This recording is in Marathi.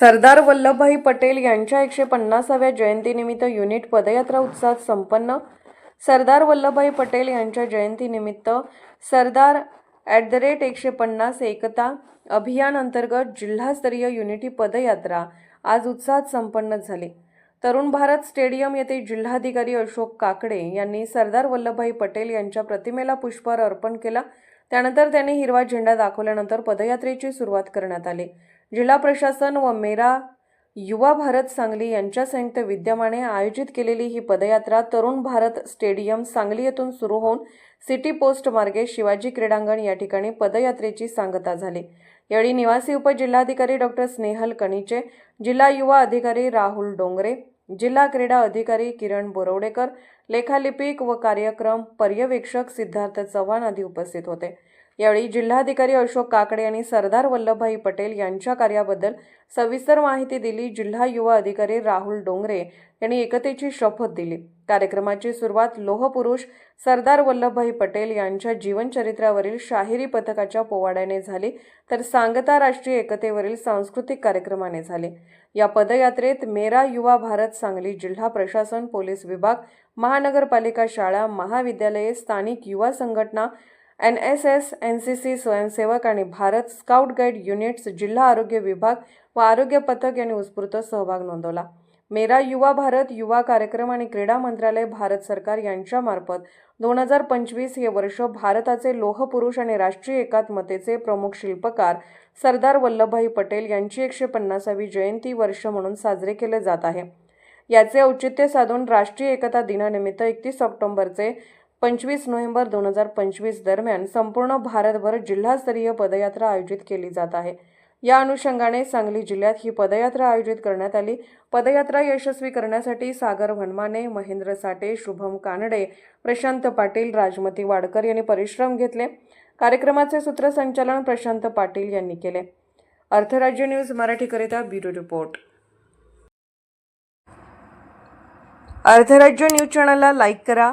सरदार वल्लभभाई पटेल यांच्या एकशे पन्नासाव्या जयंतीनिमित्त युनिट पदयात्रा उत्साहात संपन्न. सरदार वल्लभभाई पटेल यांच्या जयंतीनिमित्त सरदार ॲट द रेट एकशे पन्नास एकता अभियान अंतर्गत जिल्हास्तरीय युनिटी पदयात्रा आज उत्साहात संपन्न झाली. तरुण भारत स्टेडियम येथे जिल्हाधिकारी अशोक काकडे यांनी सरदार वल्लभभाई पटेल यांच्या प्रतिमेला पुष्पहार अर्पण केला. त्यानंतर त्यांनी हिरवा झेंडा दाखवल्यानंतर पदयात्रेची सुरुवात करण्यात आली. जिल्हा प्रशासन व मेरा युवा भारत सांगली यांच्या संयुक्त विद्यमाने आयोजित केलेली ही पदयात्रा तरुण भारत स्टेडियम सांगली येथून सुरू होऊन सिटी पोस्ट मार्गे शिवाजी क्रीडांगण या ठिकाणी पदयात्रेची सांगता झाली. यावेळी निवासी उपजिल्हाधिकारी डॉक्टर स्नेहल कणीचे जिल्हा युवा अधिकारी राहुल डोंगरे जिल्हा क्रीडा अधिकारी किरण बोरवडेकर लेखालिपिक व कार्यक्रम पर्यवेक्षक सिद्धार्थ चव्हाण आदी उपस्थित होते. यावेळी जिल्हाधिकारी अशोक काकडे यांनी सरदार वल्लभभाई पटेल यांच्या कार्याबद्दल सविस्तर माहिती दिली. जिल्हा युवा अधिकारी राहुल डोंगरे यांनी एकतेची शपथ दिली. कार्यक्रमाची सुरुवात लोहपुरुष सरदार वल्लभभाई पटेल यांच्या जीवनचरित्रावरील शाहिरी पथकाच्या पोवाड्याने झाली तर सांगता राष्ट्रीय एकतेवरील सांस्कृतिक कार्यक्रमाने झाले. या पदयात्रेत मेरा युवा भारत सांगली जिल्हा प्रशासन पोलीस विभाग महानगरपालिका शाळा महाविद्यालये स्थानिक युवा संघटना N S S N C C स्वयंसेवक आणि भारत स्काउट गाईड युनिट्स जिल्हा आरोग्य विभाग व आरोग्य पथक यांनी उत्स्फूर्त सहभाग नोंदवला. मेरा युवा भारत युवा कार्यक्रम आणि क्रीडा मंत्रालय भारत सरकार यांच्यामार्फत दोन हजार पंचवीस हे वर्ष भारताचे लोहपुरुष आणि राष्ट्रीय एकात्मतेचे प्रमुख शिल्पकार सरदार वल्लभभाई पटेल यांची एकशे पन्नासावी जयंती वर्ष म्हणून साजरे केले जात आहे. याचे औचित्य साधून राष्ट्रीय एकता दिनानिमित्त एकतीस ऑक्टोबरचे पंचवीस नोव्हेंबर दोन हजार पंचवीस दरम्यान संपूर्ण भारतभर जिल्हास्तरीय पदयात्रा आयोजित केली जात आहे. या अनुषंगाने सांगली जिल्ह्यात ही पदयात्रा आयोजित करण्यात आली. पदयात्रा यशस्वी करण्यासाठी सागर वनमाने महेंद्र साठे शुभम कानडे प्रशांत पाटील राजमती वाडकर यांनी परिश्रम घेतले. कार्यक्रमाचे सूत्रसंचालन प्रशांत पाटील यांनी केले. अर्थराज्य न्यूज मराठीकरिता ब्युरो रिपोर्ट. अर्थराज्य न्यूज चॅनलला लाईक करा